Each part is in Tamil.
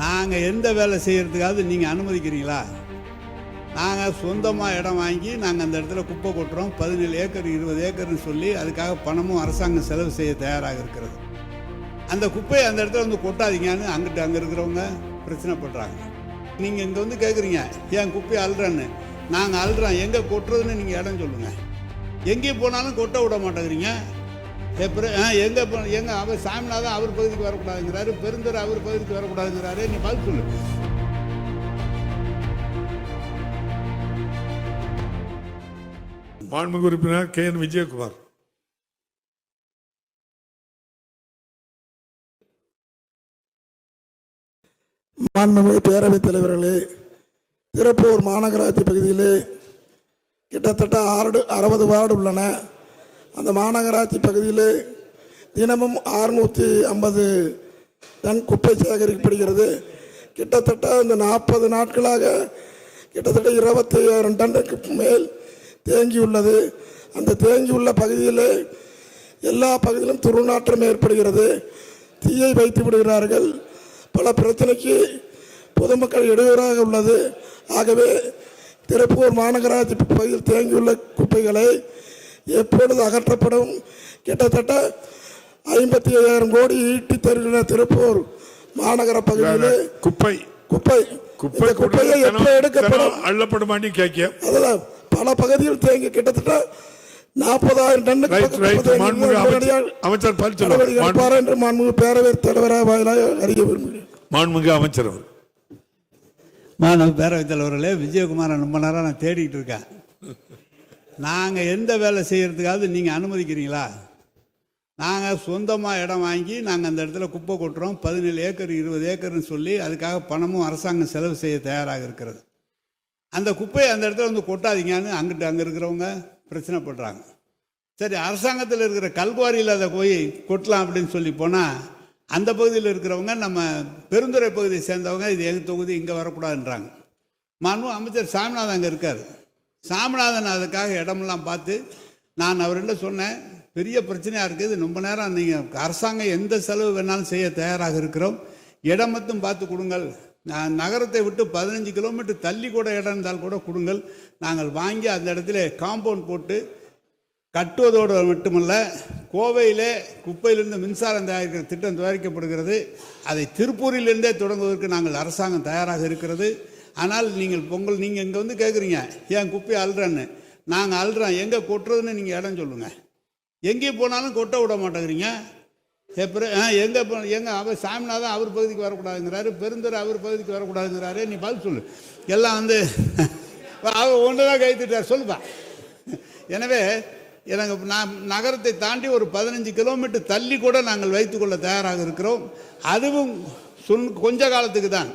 நாங்கள் எந்த வேலை செய்கிறதுக்காவது நீங்கள் அனுமதிக்கிறீங்களா? நாங்கள் சொந்தமாக இடம் வாங்கி நாங்கள் அந்த இடத்துல குப்பை கொட்டுறோம். பதினேழு ஏக்கர் இருபது ஏக்கர்னு சொல்லி அதுக்காக பணமும் அரசாங்கம் செலவு செய்ய தயாராக இருக்கிறது. அந்த குப்பையை அந்த இடத்துல வந்து கொட்டாதீங்கன்னு அங்கிட்டு அங்கே இருக்கிறவங்க பிரச்சனை பண்ணுறாங்க நீங்கள் இங்கே வந்து கேட்குறீங்க ஏன் குப்பையை அழுறேன்னு நாங்கள் அழுறோம் எங்கே கொட்டுறதுன்னு நீங்கள் இடம் சொல்லுங்கள் எங்கேயும் போனாலும் கொட்ட விட மாட்டேங்கிறீங்க. எப்படி ஆ எங்கே போ எங்கே அவர் சாமிநாதன் அவர் பகுதிக்கு வரக்கூடாதுங்கிறாரு பெருந்தர் அவர் பகுதிக்கு வரக்கூடாதுங்கிறாரு. நீ பதில் சொல்லு. மாண்புமிகு உறுப்பினர் கே என் விஜயகுமார். மாண்புமிகு பேரவைத் தலைவர்களே திருப்பூர் மாநகராட்சி பகுதியிலே கிட்டத்தட்ட ஆறு அறுபது வார்டு உள்ளன. அந்த மாநகராட்சி பகுதியில் தினமும் அறுநூற்றி ஐம்பது டன் குப்பை சேகரிக்கப்படுகிறது. கிட்டத்தட்ட இந்த நாற்பது நாட்களாக கிட்டத்தட்ட இருபத்தி ஐயாயிரம் டன்னுக்கு மேல் தேங்கியுள்ளது அந்த தேங்கியுள்ள பகுதியில் எல்லா பகுதியிலும் துர்நாற்றம் ஏற்படுகிறது. தீயை வைத்து விடுகிறார்கள். பல பிரச்சனைக்கு பொதுமக்கள் இடையூறாக உள்ளது. ஆகவே திருப்பூர் மாநகராட்சி பகுதியில் தேங்கியுள்ள குப்பைகளை எப்பொழுது அகற்றப்படும்? கிட்டத்தட்ட ஐம்பத்தி ஐயாயிரம் கோடி ஈட்டி தருகிற திருப்பூர் மாநகர பகுதியிலே குப்பை. குப்பை. குப்பை குப்பையை எப்போ எடுக்கப்படும்? அள்ளப்படுமான்னு கேட்க அதெல்லாம் பல பகுதியில் தேங்கி கிட்டத்தட்ட நாற்பதாயிரம் டன்னுக்கு அமைச்சர் எடுப்பார் என்று மாண்புமிகு பேரவைத் தலைவராக அறிய விரும்புகிறேன். மாண்புமிகு அமைச்சர் அவர் மாணவ பேரவைத் தலைவர்களே விஜயகுமாரை ரொம்ப நேரம் நான் தேடிட்டு இருக்கேன். நாங்கள் எந்த வேலை செய்கிறதுக்காவது நீங்கள் அனுமதிக்கிறீங்களா? நாங்கள் சொந்தமாக இடம் வாங்கி நாங்கள் அந்த இடத்துல குப்பை கொட்டுறோம். பதினேழு ஏக்கர் இருபது ஏக்கர்னு சொல்லி அதுக்காக பணமும் அரசாங்கம் செலவு செய்ய தயாராக இருக்கிறது. அந்த குப்பையை அந்த இடத்துல வந்து கொட்டாதீங்கன்னு அங்கிட்டு அங்கே இருக்கிறவங்க பிரச்சனை பண்ணுறாங்க சரி அரசாங்கத்தில் இருக்கிற கல்குவாரியில் அதை போய் கொட்டலாம் அப்படின்னு சொல்லி போனால் அந்த பகுதியில் இருக்கிறவங்க நம்ம பெருந்துறை பகுதியை சேர்ந்தவங்க இது எங்கள் தொகுதி இங்கே வரக்கூடாதுன்றாங்க. மனு அமைச்சர் சாமிநாதன் அங்கே இருக்கார். சாமிநாதன் அதுக்காக இடமெல்லாம் பார்த்து நான் அவர்கிட்ட சொன்னேன் பெரிய பிரச்சனையாக இருக்குது. ரொம்ப நேரம் நீங்கள் அரசாங்கம் எந்த செலவு வேணாலும் செய்ய தயாராக இருக்கிறோம். இடம் மட்டும் பார்த்து கொடுங்கள். நான் நகரத்தை விட்டு பதினஞ்சு கிலோமீட்டர் தள்ளி கூட இடம் இருந்தால் கூட கொடுங்கள். நாங்கள் வாங்கி அந்த இடத்துல காம்பவுண்ட் போட்டு கட்டுவதோடு மட்டுமல்ல கோவையிலே குப்பையிலிருந்து மின்சாரம் தயாரிக்கிற திட்டம் தயாரிக்கப்படுகிறது. அதை திருப்பூரிலிருந்தே தொடங்குவதற்கு நாங்கள் அரசாங்கம் தயாராக இருக்கிறது. ஆனால் நீங்கள் பொங்கல் நீங்கள் இங்கே வந்து கேட்குறீங்க ஏன் குப்பையை அழுறான்னு நாங்கள் அழுறோம் எங்கே கொட்டுறதுன்னு நீங்கள் இடம் சொல்லுங்கள் எங்கேயும் போனாலும் கொட்ட விட மாட்டேங்கிறீங்க. எப்படி ஆ எங்கே போ எங்கே அவர் சாமிநாதன் அவர் பகுதிக்கு வரக்கூடாதுங்கிறாரு. பெருந்தர் அவர் பகுதிக்கு வரக்கூடாதுங்கிறாரு. நீ பதில் சொல்லு. எல்லாம் வந்து அவர் ஒன்று தான் கைத்துட்டார் சொல்லுப்பா. எனவே எனக்கு நான் நகரத்தை தாண்டி ஒரு பதினஞ்சு கிலோமீட்டர் தள்ளி கூட நாங்கள் வைத்துக்கொள்ள தயாராக இருக்கிறோம். அதுவும் சொன் கொஞ்ச காலத்துக்கு தான்.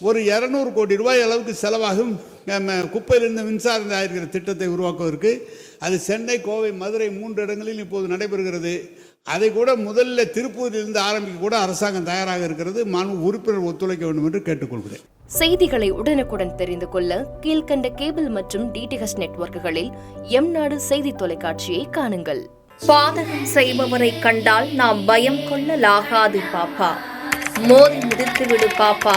ஒரு இரநூறு கோடி ரூபாய் அளவுக்கு செலவாகும். நம்ம குப்பையிலிருந்து மின்சாரம் தயாரிக்கிற திட்டத்தை உருவாக்குவதற்கு அது சென்னை கோவை மதுரை மூன்று இடங்களில் இப்போது நடைபெறுகிறது. அதை கூட முதல்ல திருப்பூரிலிருந்து ஆரம்பிக்க கூட அரசாங்கம் தயாராக இருக்கிறது. மாண்பு உறுப்பினர் ஒத்துழைக்க வேண்டும் என்று கேட்டுக்கொள்கிறேன். செய்திகளை உடனுக்குடன் தெரிந்து கொள்ள கீழ்க்கண்ட கேபிள் மற்றும் டிடிஹெச் நெட்வொர்க்குகளில் எம் நாடு செய்தி தொலைக்காட்சியை காணுங்கள். பாதகம் செய்பவரை கண்டால் நாம் பயம் கொள்ளலாகாது பாப்பா. மோதி மிதித்து விடு பாப்பா.